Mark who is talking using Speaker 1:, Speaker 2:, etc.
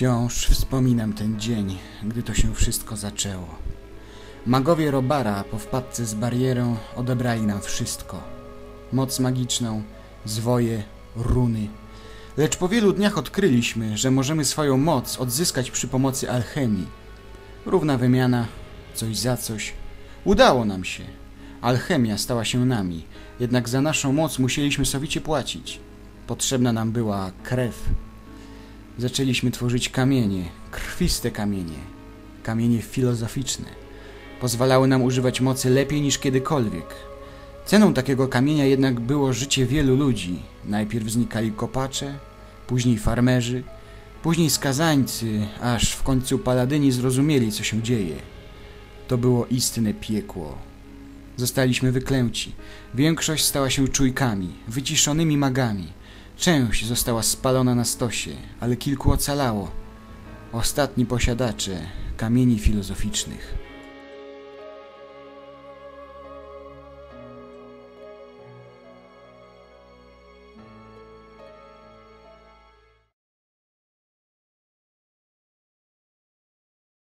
Speaker 1: Wciąż wspominam ten dzień, gdy to się wszystko zaczęło. Magowie Robara po wpadce z barierą odebrali nam wszystko. Moc magiczną, zwoje, runy. Lecz po wielu dniach odkryliśmy, że możemy swoją moc odzyskać przy pomocy alchemii. Równa wymiana, coś za coś. Udało nam się. Alchemia stała się nami, jednak za naszą moc musieliśmy sowicie płacić. Potrzebna nam była krew. Zaczęliśmy tworzyć kamienie, krwiste kamienie, kamienie filozoficzne. Pozwalały nam używać mocy lepiej niż kiedykolwiek. Ceną takiego kamienia jednak było życie wielu ludzi. Najpierw znikali kopacze, później farmerzy, później skazańcy, aż w końcu paladyni zrozumieli, co się dzieje. To było istne piekło. Zostaliśmy wyklęci. Większość stała się czujkami, wyciszonymi magami. Część została spalona na stosie, ale kilku ocalało. Ostatni posiadacze kamieni filozoficznych.